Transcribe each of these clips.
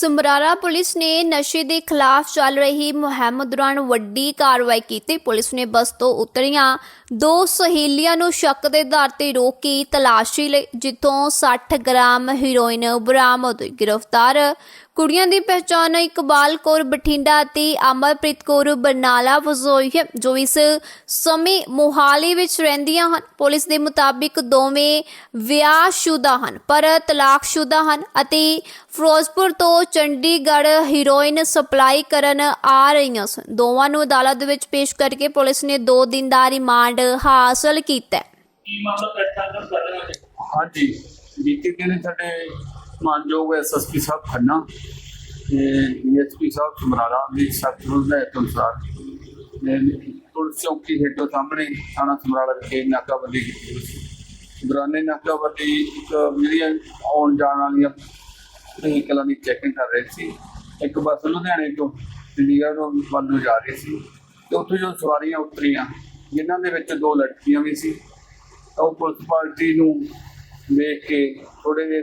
Samrala police ਨੇ ਨਸ਼ੇ ਦੇ ਖਿਲਾਫ ਚੱਲ ਰਹੀ ਮੁਹਿੰਮ ਦੌਰਾਨ ਵੱਡੀ ਕਾਰਵਾਈ ਕੀਤੀ। ਪੁਲਿਸ ਨੇ ਬੱਸ ਤੋਂ ਉਤਰੀਆਂ ਦੋ ਸਹੇਲੀਆਂ ਨੂੰ ਸ਼ੱਕ ਦੇ ਆਧਾਰ ਤੇ ਰੋਕੀ ਤਲਾਸ਼ੀ ਲਈ, ਜਿੱਥੋਂ 60 ਗ੍ਰਾਮ ਹੀਰੋਇਨ ਬਰਾਮਦ। ਹੋਈ ਗ੍ਰਿਫਤਾਰ ਕੁੜੀਆਂ ਦੀ ਪਛਾਣ ਇਕਬਾਲ ਕੌਰ ਬਠਿੰਡਾ ਅਤੇ ਅਮਰਪ੍ਰੀਤ ਕੌਰ ਬਰਨਾਲਾ ਵਜੋਂ ਹੋਈ ਹੈ ਜੋ ਇਸ ਸਮੇਂ ਮੋਹਾਲੀ ਵਿੱਚ ਰਹਿੰਦੀਆਂ ਹਨ। ਪੁਲਿਸ ਦੇ ਮੁਤਾਬਿਕ ਦੋਵੇਂ ਵਿਆਹਸ਼ੁਦਾ ਹਨ ਪਰ ਤਲਾਕਸ਼ੁਦਾ ਹਨ ਅਤੇ ਫਿਰੋਜ਼ਪੁਰ ਤੋਂ ਚੰਡੀਗੜ੍ਹ ਹੀਰੋਇਨ ਸਪਲਾਈ ਕਰਨ ਆ ਰਹੀਆਂ ਸਨ। ਦੋਵਾਂ ਨੂੰ ਅਦਾਲਤ ਵਿੱਚ ਪੇਸ਼ ਕਰਕੇ ਪੁਲਿਸ ਨੇ 2 ਦਿਨ ਦਾ ਰਿਮਾਂਡ ਹਾਸਲ ਕੀਤਾ ਹੈ। ਕੀ ਮਾਮਲਾ? ਪ੍ਰਸ਼ਾਸਨ ਕਰ ਰਿਹਾ ਹੈ ਹਾਂਜੀ ਬੀਤੇ ਦਿਨ ਸਾਡੇ ਮਾਨਯੋਗ ਐਸਐਸਪੀ ਸਾਹਿਬ ਖੰਨਾ ਤੇ ਡੀਐਸਪੀ ਸਾਹਿਬ ਸਮਰਾਲਾ ਦੀ ਸਖਤ ਹਦਾਇਤ ਅਨੁਸਾਰ ਪੁਲਿਸ ਚੌਕੀ ਹੇਠੋਂ ਸਾਹਮਣੇ ਥਾਣਾ ਸਮਰਾਲਾ ਵਿਖੇ ਨਾਕਾਬੰਦੀ ਕੀਤੀ ਹੋਈ ਸੀ। ਦੌਰਾਨੇ ਨਾਕਾਬੰਦੀ ਇੱਕ ਜਿਹੜੀਆਂ ਆਉਣ ਜਾਣ ਵਾਲੀਆਂ ਵਹੀਕਲਾਂ ਦੀ ਚੈਕਿੰਗ ਕਰ ਰਹੇ ਸੀ। ਇੱਕ ਬੱਸ ਲੁਧਿਆਣੇ ਤੋਂ ਚੰਡੀਗੜ੍ਹ ਵੱਲ ਨੂੰ ਜਾ ਰਹੀ ਸੀ ਤੇ ਉੱਥੇ ਜੋ ਸਵਾਰੀਆਂ ਉਤਰੀਆਂ, ਜਿਨ੍ਹਾਂ ਦੇ ਵਿੱਚ ਦੋ ਲੜਕੀਆਂ ਵੀ ਸੀ। ਉਹ ਪੁਲਿਸ ਪਾਰਟੀ ਨੂੰ ਵੇਖ ਕੇ ਥੋੜੇ ਜਿਹੇ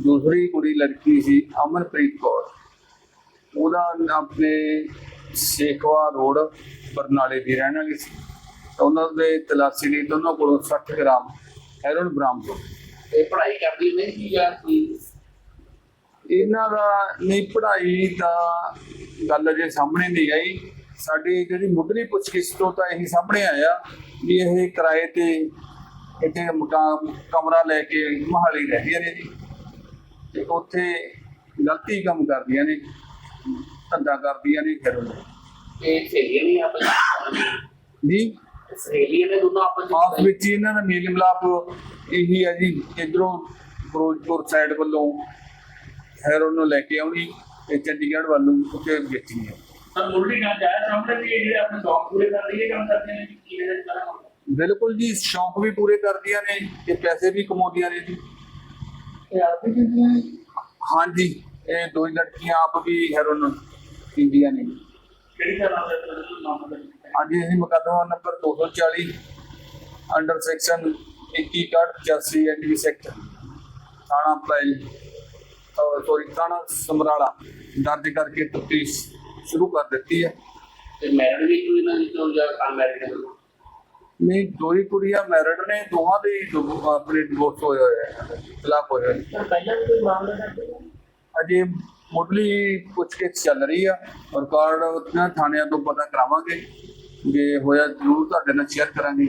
ਦੂਸਰੀ ਕੁੜੀ ਲੜਕੀ ਸੀ ਅਮਨਪ੍ਰੀਤ ਕੌਰ। ਉਹਦਾ ਆਪਣੇ ਸ਼ੇਖਵਾ ਰੋਡ ਬਰਨਾਲੇ ਦੀ ਰਹਿਣ ਵਾਲੀ ਸੀ। ਉਹਨਾਂ ਦੇ ਤਲਾਸ਼ੀ ਲਈ ਦੋਨੋਂ ਕੋਲੋਂ 60 ਗ੍ਰਾਮ ਹੈਰੋਨ ਬਰਾਮਦ ਹੋਈ ਇਹ ਪੜ੍ਹਾਈ ਕਰਦੀ ਨਹੀਂ ਕੀ ਜਾਂ ਕੀ? ਇਹਨਾਂ ਦਾ ਨਹੀਂ ਪੜ੍ਹਾਈ ਦਾ ਗੱਲ ਅਜੇ ਸਾਹਮਣੇ ਨਹੀਂ ਆਈ। ਸਾਡੀ ਜਿਹੜੀ ਮੁੱਢਲੀ ਪੁੱਛਗਿੱਛ ਤੋਂ ਤਾਂ ਇਹੀ ਸਾਹਮਣੇ ਆਇਆ ਵੀ ਇਹ ਕਿਰਾਏ ਤੇ ਇੱਥੇ ਮਕਾਨ ਕਮਰਾ ਲੈ ਕੇ ਮਹਾਲੀ ਰਹਿੰਦੀਆਂ ਨੇ ਜੀ। ਤੇ ਉੱਥੇ ਗਲਤੀ ਕੰਮ ਕਰਦੀਆਂ ਨੇ ਧੰਦਾ ਕਰਦੀਆਂ ਨੇ ਫਿਰ ਇਹ ਸਹੇਲੀਆਂ ਨਹੀਂ ਆਪਸ ਜੀ? ਸਹੇਲੀਆਂ ਨੇ ਦੋਨੋਂ ਆਪਸ ਆਪਸ ਵਿੱਚ ਇਹਨਾਂ ਦਾ ਮੇਲ ਮਿਲਾਪ ਇਹੀ ਹੈ ਜੀ ਇਧਰੋਂ ਫਿਰੋਜ਼ਪੁਰ ਸਾਈਡ ਵੱਲੋਂ ਹੈਰੋਨ ਨੂੰ ਲੈ ਕੇ ਆਉਣੀ ਤੇ ਚੰਡੀਗੜ੍ਹ ਵੱਲ ਉੱਥੇ ਵੇਚਣੀ ਹੈ। ਤਾਂ ਮੁੱਢਲੀ ਗੱਲ ਜਾਇਆ ਸਾਹਮਣੇ ਵੀ ਇਹ ਜਿਹੜੇ ਆਪਣੇ ਸ਼ੌਕ ਪੂਰੇ ਕਰ ਲਈਏ ਕੰਮ ਕਰਦੇ ਨੇ ਜੀ ਕੀ ਇਹਦੇ ਕਰਾਂ ਬਿਲਕੁਲ ਜੀ ਸ਼ੌਂਕ ਵੀ ਪੂਰੇ ਕਰਦੀਆਂ ਨੇ ਤੇ ਪੈਸੇ ਵੀ ਕਮਾਉਂਦੀਆਂ ਨੇ ਜੀ ਇਹ ਆਪ ਹੀ ਕਹਿੰਦੀਆਂ ਨੇ ਹਾਂਜੀ ਇਹ ਦੋ ਲੜਕੀਆਂ ਆਪ ਵੀ ਹੈਰੋਨ ਪੀਂਦੀਆਂ ਨੇ। ਕਿਹੜੀ ਤਰ੍ਹਾਂ ਦਾ ਦਾ ਅੱਜ ਅਸੀਂ ਮੁਕੱਦਮਾ ਨੰਬਰ 240 ਅੰਡਰ ਸੈਕਸ਼ਨ 2184 ਐਨਡੀ ਸੈਕਟ ਥਾਣਾ ਪੈਲ ਸੋਰੀ ਥਾਣਾ ਸਮਰਾਲਾ। ਦਰਜ ਕਰਕੇ ਤਫਤੀਸ਼ ਸ਼ੁਰੂ ਕਰ ਦਿੱਤੀ ਹੈ। ਤੇ ਮੈਰਿਡ ਵੀ ਕੋਈ ਨਾ ਜੋ ਜਾਂ ਅਨਮੈਰਿਡ ਹੈ। ਨਹੀਂ ਦੋ ਹੀ ਕੁੜੀਆਂ ਮੈਰਿਡ ਨੇ ਦੋਹਾਂ ਦੇ ਹੀ ਦੋ- ਆਪਣੇ ਡਿਵੋਰਸ ਹੋਏ ਹੋਏ ਹੈ ਤਲਾਕ ਹੋਏ ਹੋਏ ਪਹਿਲਾਂ ਵੀ ਕੋਈ ਮਾਮਲਾ ਕਰਦੇ ਅਜੇ ਮੁੱਢਲੀ ਪੁੱਛਗਿੱਛ ਚੱਲ ਰਹੀ ਆ ਰਿਕਾਰਡ ਉਹਨਾਂ ਥਾਣਿਆਂ ਤੋਂ ਪਤਾ ਕਰਾਵਾਂਗੇ ਜੇ ਹੋਇਆ ਜ਼ਰੂਰ ਤੁਹਾਡੇ ਨਾਲ ਸ਼ੇਅਰ ਕਰਾਂਗੇ।